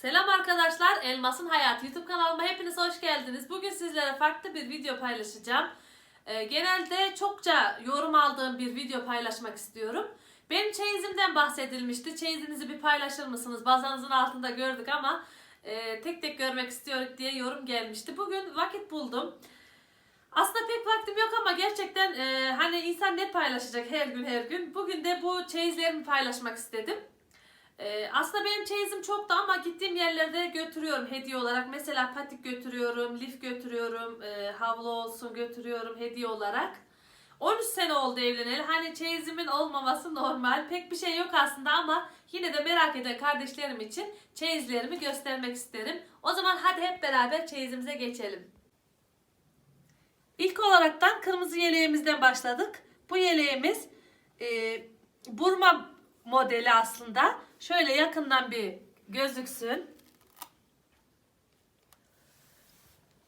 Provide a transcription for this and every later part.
Selam arkadaşlar, Elmas'ın Hayatı YouTube kanalıma hepiniz hoş geldiniz. Bugün sizlere farklı bir video paylaşacağım. Ee, genelde çokça yorum aldığım bir video paylaşmak istiyorum. Benim çeyizimden bahsedilmişti. Çeyizinizi bir paylaşır mısınız? Bazanızın altında gördük ama e, tek tek görmek istiyoruz diye yorum gelmişti. Bugün vakit buldum. Aslında pek vaktim yok ama gerçekten e, hani insan ne paylaşacak her gün her gün. Bugün de bu çeyizlerimi paylaşmak istedim. Ee, aslında benim çeyizim çoktu ama gittiğim yerlerde götürüyorum hediye olarak. Mesela patik götürüyorum, lif götürüyorum, e, havlu olsun götürüyorum hediye olarak. 13 sene oldu evleneli. Hani çeyizimin olmaması normal. Pek bir şey yok aslında ama yine de merak eden kardeşlerim için çeyizlerimi göstermek isterim. O zaman hadi hep beraber çeyizimize geçelim. İlk olaraktan kırmızı yeleğimizden başladık. Bu yeleğimiz e, burma modeli aslında. Şöyle yakından bir gözüksün.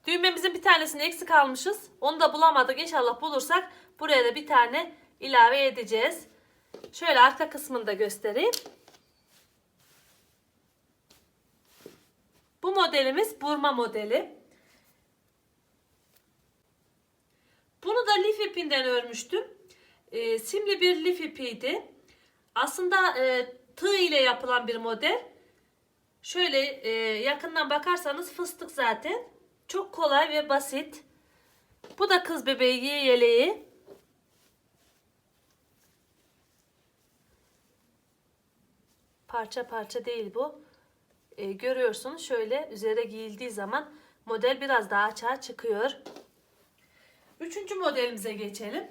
Düğmemizin bir tanesini eksik almışız. Onu da bulamadık. İnşallah bulursak buraya da bir tane ilave edeceğiz. Şöyle arka kısmını da göstereyim. Bu modelimiz burma modeli. Bunu da lif ipinden örmüştüm. E, simli bir lif ipiydi. Aslında e, tığ ile yapılan bir model. Şöyle e, yakından bakarsanız fıstık zaten. Çok kolay ve basit. Bu da kız bebeği yeleği. Parça parça değil bu. E, görüyorsunuz şöyle üzere giyildiği zaman model biraz daha açığa çıkıyor. Üçüncü modelimize geçelim.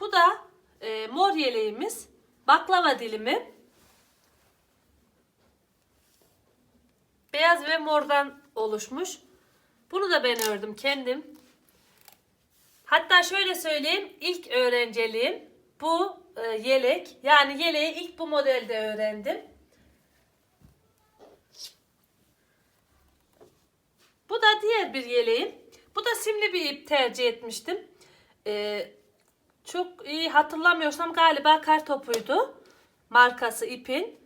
Bu da e, mor yeleğimiz. Baklava dilimi. Beyaz ve mordan oluşmuş. Bunu da ben ördüm kendim. Hatta şöyle söyleyeyim. ilk öğrenciliğim bu e, yelek. Yani yeleği ilk bu modelde öğrendim. Bu da diğer bir yeleğim. Bu da simli bir ip tercih etmiştim. Ee, çok iyi hatırlamıyorsam galiba kar topuydu. Markası ipin.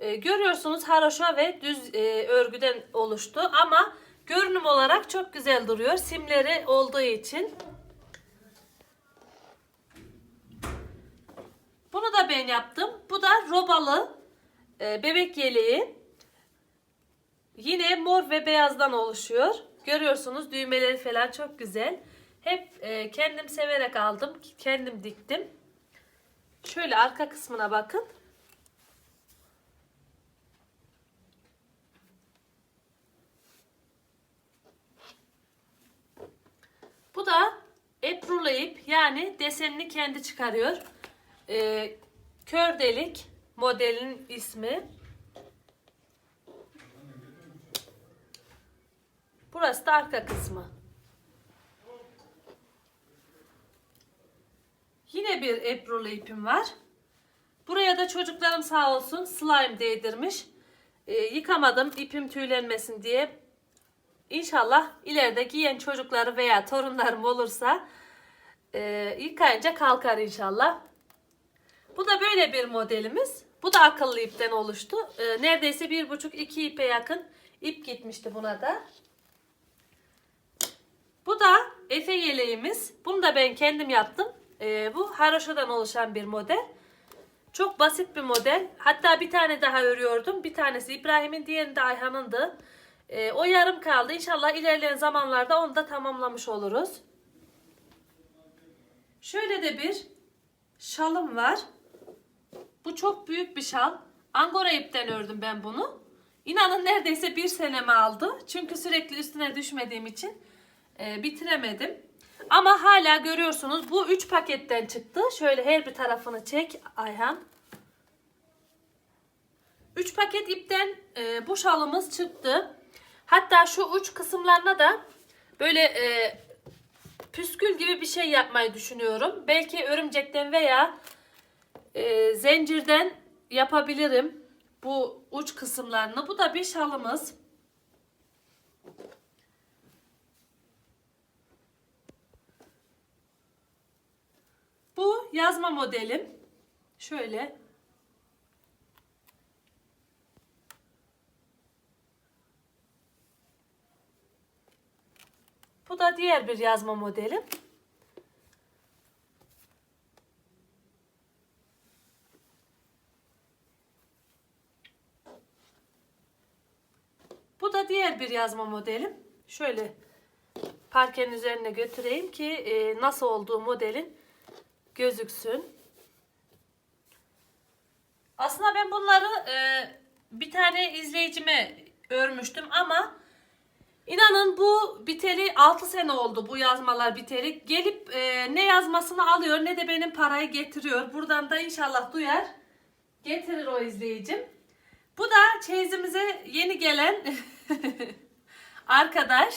Ee, görüyorsunuz haroşa ve düz e, örgüden oluştu. Ama görünüm olarak çok güzel duruyor. Simleri olduğu için. Bunu da ben yaptım. Bu da robalı e, bebek yeleği. Yine mor ve beyazdan oluşuyor. Görüyorsunuz düğmeleri falan çok güzel. Hep e, kendim severek aldım. Kendim diktim. Şöyle arka kısmına bakın. Bu da eprulu ip yani desenini kendi çıkarıyor. E, kör delik modelin ismi. Burası da arka kısmı. Yine bir eprulu ipim var. Buraya da çocuklarım sağ olsun slime değdirmiş. Ee, yıkamadım ipim tüylenmesin diye. İnşallah ileride giyen çocukları veya torunlarım olursa e, yıkayınca kalkar inşallah. Bu da böyle bir modelimiz. Bu da akıllı ipten oluştu. E, neredeyse bir buçuk iki ipe yakın ip gitmişti buna da. Bu da Efe yeleğimiz. Bunu da ben kendim yaptım. Ee, bu haroşadan oluşan bir model. Çok basit bir model. Hatta bir tane daha örüyordum. Bir tanesi İbrahim'in, diğeri de Ayhan'ındı. Ee, o yarım kaldı. İnşallah ilerleyen zamanlarda onu da tamamlamış oluruz. Şöyle de bir şalım var. Bu çok büyük bir şal. Angora ipten ördüm ben bunu. İnanın neredeyse bir senemi aldı. Çünkü sürekli üstüne düşmediğim için e, bitiremedim. Ama hala görüyorsunuz bu 3 paketten çıktı. Şöyle her bir tarafını çek Ayhan. 3 paket ipten e, bu şalımız çıktı. Hatta şu uç kısımlarına da böyle e, püskül gibi bir şey yapmayı düşünüyorum. Belki örümcekten veya e, zincirden yapabilirim bu uç kısımlarını. Bu da bir şalımız. Bu yazma modelim. Şöyle. Bu da diğer bir yazma modelim. Bu da diğer bir yazma modelim. Şöyle parkenin üzerine götüreyim ki e, nasıl olduğu modelin gözüksün. Aslında ben bunları e, bir tane izleyicime örmüştüm ama inanın bu biteli 6 sene oldu bu yazmalar biteli. Gelip e, ne yazmasını alıyor ne de benim parayı getiriyor. Buradan da inşallah duyar. Getirir o izleyicim. Bu da çeyizimize yeni gelen arkadaş.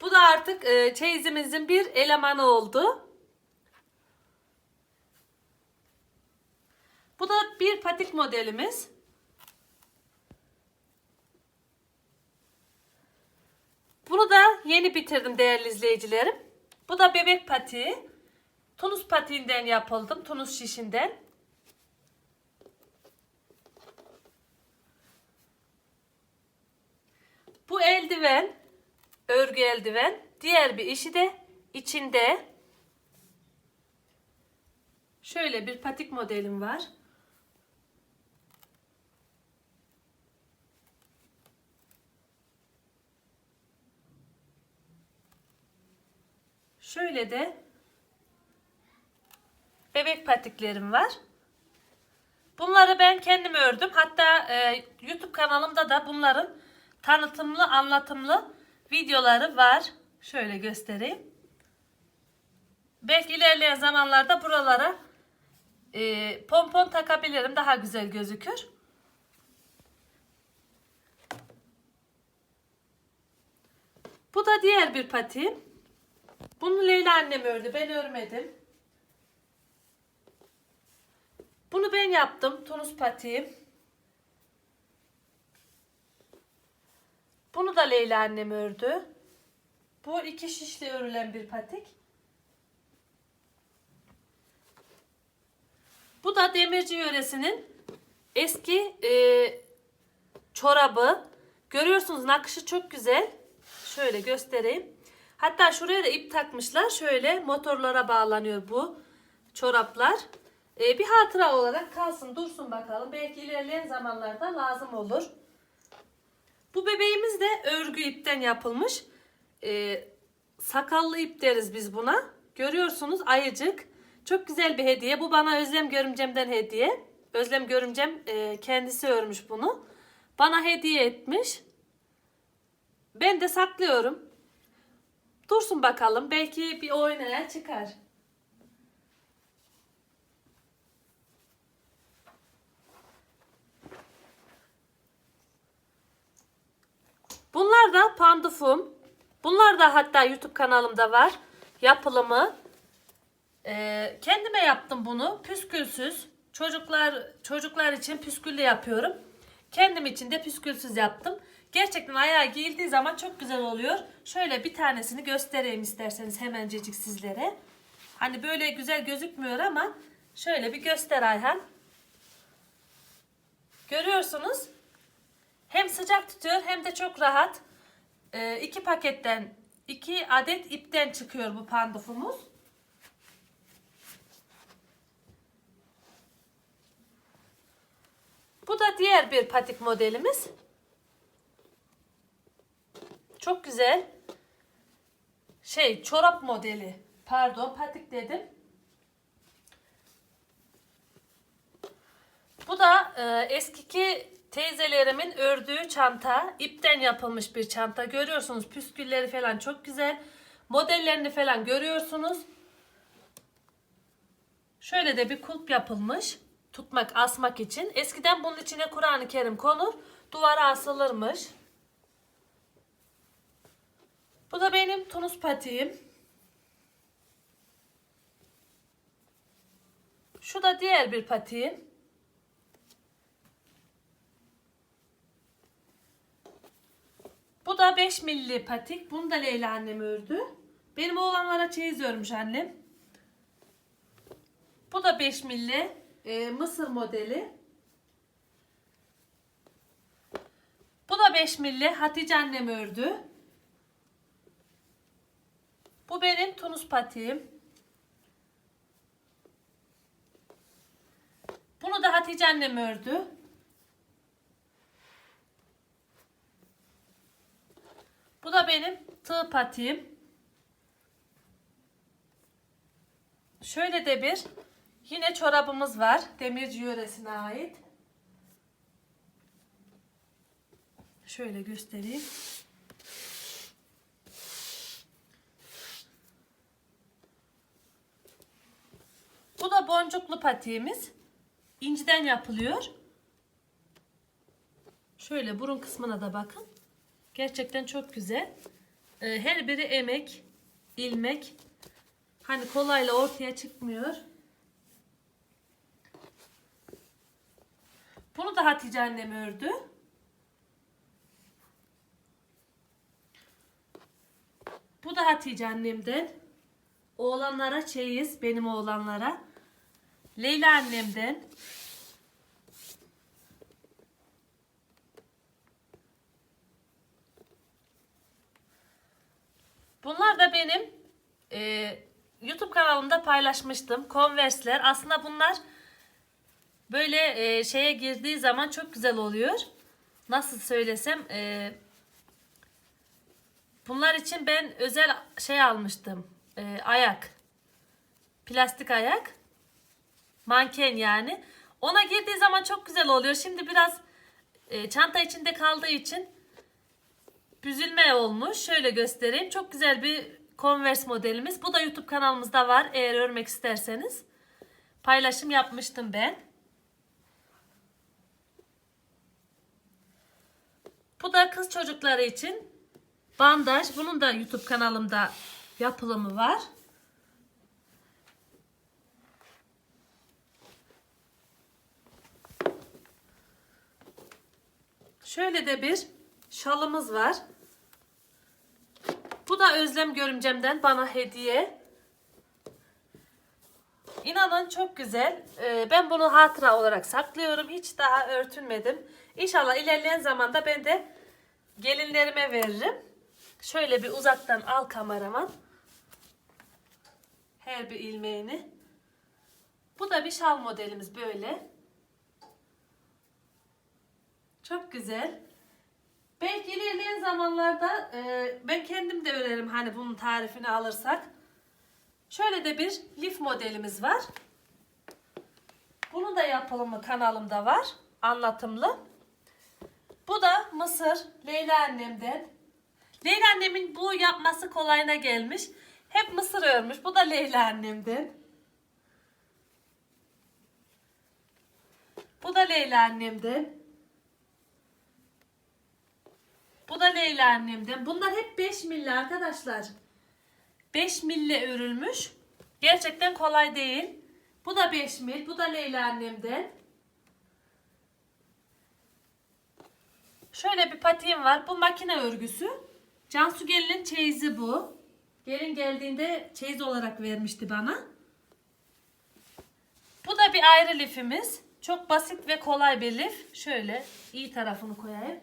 Bu da artık e, çeyizimizin bir elemanı oldu. Bu da bir patik modelimiz. Bunu da yeni bitirdim değerli izleyicilerim. Bu da bebek patiği. Tunus patiğinden yapıldım. Tunus şişinden. Bu eldiven, örgü eldiven. Diğer bir işi de içinde şöyle bir patik modelim var. Şöyle de bebek patiklerim var. Bunları ben kendim ördüm. Hatta e, YouTube kanalımda da bunların tanıtımlı, anlatımlı videoları var. Şöyle göstereyim. Belki ilerleyen zamanlarda buralara e, pompon takabilirim. Daha güzel gözükür. Bu da diğer bir patiğim. Bunu Leyla annem ördü. Ben örmedim. Bunu ben yaptım. Tunus patiğim. Bunu da Leyla annem ördü. Bu iki şişle örülen bir patik. Bu da Demirci yöresinin eski e, çorabı. Görüyorsunuz nakışı çok güzel. Şöyle göstereyim. Hatta şuraya da ip takmışlar. Şöyle motorlara bağlanıyor bu çoraplar. E, bir hatıra olarak kalsın dursun bakalım. Belki ilerleyen zamanlarda lazım olur. Bu bebeğimiz de örgü ipten yapılmış. E, sakallı ip deriz biz buna. Görüyorsunuz ayıcık. Çok güzel bir hediye. Bu bana Özlem Görümcem'den hediye. Özlem Görümcem e, kendisi örmüş bunu. Bana hediye etmiş. Ben de saklıyorum. Dursun bakalım. Belki bir oynaya çıkar. Bunlar da pandufum. Bunlar da hatta YouTube kanalımda var. Yapılımı. Ee, kendime yaptım bunu. Püskülsüz. Çocuklar çocuklar için püsküllü yapıyorum. Kendim için de püskülsüz yaptım. Gerçekten ayağa giyildiği zaman çok güzel oluyor. Şöyle bir tanesini göstereyim isterseniz hemencecik sizlere. Hani böyle güzel gözükmüyor ama şöyle bir göster Ayhan. Görüyorsunuz. Hem sıcak tutuyor hem de çok rahat. Ee, iki paketten iki adet ipten çıkıyor bu pandufumuz. Bu da diğer bir patik modelimiz. Çok güzel. Şey çorap modeli. Pardon patik dedim. Bu da e, eskiki teyzelerimin ördüğü çanta. ipten yapılmış bir çanta. Görüyorsunuz püskülleri falan çok güzel. Modellerini falan görüyorsunuz. Şöyle de bir kulp yapılmış. Tutmak, asmak için. Eskiden bunun içine Kur'an-ı Kerim konur. Duvara asılırmış. Bu da benim Tunus patiğim. Şu da diğer bir patiğim. Bu da 5 milli patik. Bunu da Leyla annem ördü. Benim oğlanlara çeyiz örmüş annem. Bu da 5 milli e, Mısır modeli. Bu da 5 milli Hatice annem ördü. Tuz patiğim. Bunu da Hatice annem ördü. Bu da benim tığ patiğim. Şöyle de bir yine çorabımız var. Demirci yöresine ait. Şöyle göstereyim. Bu da boncuklu patiğimiz. İnciden yapılıyor. Şöyle burun kısmına da bakın. Gerçekten çok güzel. Ee, her biri emek, ilmek. Hani kolayla ortaya çıkmıyor. Bunu da Hatice annem ördü. Bu da Hatice annemden. Oğlanlara çeyiz, benim oğlanlara. Leyla annemden. Bunlar da benim e, YouTube kanalımda paylaşmıştım. Converse'ler. Aslında bunlar böyle e, şeye girdiği zaman çok güzel oluyor. Nasıl söylesem e, bunlar için ben özel şey almıştım. E, ayak. Plastik ayak. Manken yani. Ona girdiği zaman çok güzel oluyor. Şimdi biraz e, çanta içinde kaldığı için büzülme olmuş. Şöyle göstereyim. Çok güzel bir Converse modelimiz. Bu da YouTube kanalımızda var. Eğer örmek isterseniz. Paylaşım yapmıştım ben. Bu da kız çocukları için bandaj. Bunun da YouTube kanalımda yapılımı var. Şöyle de bir şalımız var. Bu da Özlem Görümcem'den bana hediye. İnanın çok güzel. Ee, ben bunu hatıra olarak saklıyorum. Hiç daha örtünmedim. İnşallah ilerleyen zamanda ben de gelinlerime veririm. Şöyle bir uzaktan al kameraman. Her bir ilmeğini. Bu da bir şal modelimiz böyle. Çok güzel. Belki ilerleyen zamanlarda e, ben kendim de örerim hani bunun tarifini alırsak. Şöyle de bir lif modelimiz var. Bunu da yapılımı kanalımda var. Anlatımlı. Bu da mısır Leyla annemden. Leyla annemin bu yapması kolayına gelmiş. Hep mısır örmüş. Bu da Leyla annemden. Bu da Leyla annemden. Bu da Leyla annemden. Bunlar hep 5 milli arkadaşlar. 5 mille örülmüş. Gerçekten kolay değil. Bu da 5 mil. Bu da Leyla annemden. Şöyle bir patiğim var. Bu makine örgüsü. Cansu gelinin çeyizi bu. Gelin geldiğinde çeyiz olarak vermişti bana. Bu da bir ayrı lifimiz. Çok basit ve kolay bir lif. Şöyle iyi tarafını koyayım.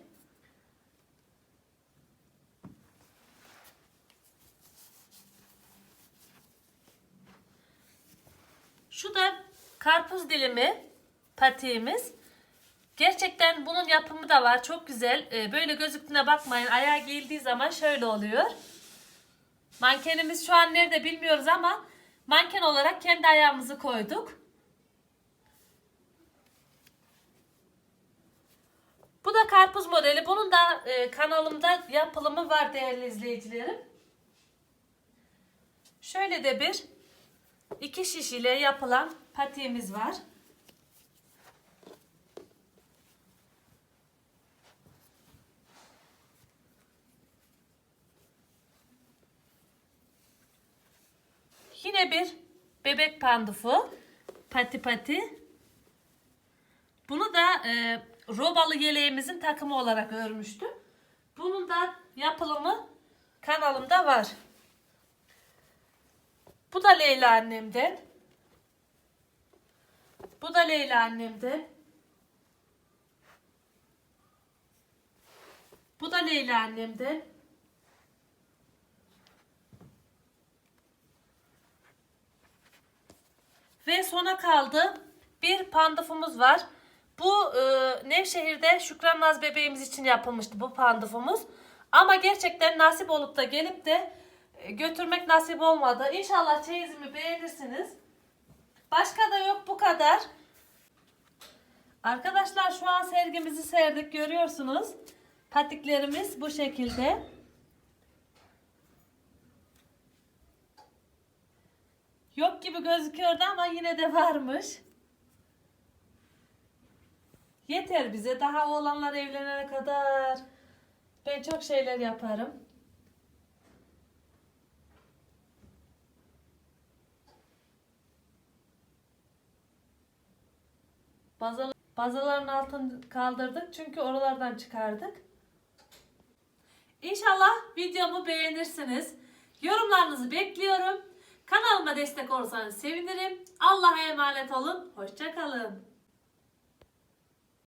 Şu da karpuz dilimi patiğimiz. Gerçekten bunun yapımı da var. Çok güzel. Ee, böyle gözüktüğüne bakmayın. Ayağa giyildiği zaman şöyle oluyor. Mankenimiz şu an nerede bilmiyoruz ama manken olarak kendi ayağımızı koyduk. Bu da karpuz modeli. Bunun da e, kanalımda yapılımı var değerli izleyicilerim. Şöyle de bir iki şiş ile yapılan patiğimiz var. Yine bir bebek pandufu. Pati pati. Bunu da e, robalı yeleğimizin takımı olarak örmüştüm. Bunun da yapılımı kanalımda var. Bu da Leyla annemden. Bu da Leyla annemden. Bu da Leyla annemden. Ve sona kaldı. Bir pandufumuz var. Bu e, Nevşehir'de Şükran Naz bebeğimiz için yapılmıştı bu pandufumuz. Ama gerçekten nasip olup da gelip de götürmek nasip olmadı. İnşallah çeyizimi beğenirsiniz. Başka da yok bu kadar. Arkadaşlar şu an sergimizi serdik görüyorsunuz. Patiklerimiz bu şekilde. Yok gibi gözüküyordu ama yine de varmış. Yeter bize daha oğlanlar evlenene kadar. Ben çok şeyler yaparım. Bazı, bazaların altını kaldırdık çünkü oralardan çıkardık. İnşallah videomu beğenirsiniz. Yorumlarınızı bekliyorum. Kanalıma destek olursanız sevinirim. Allah'a emanet olun. Hoşçakalın.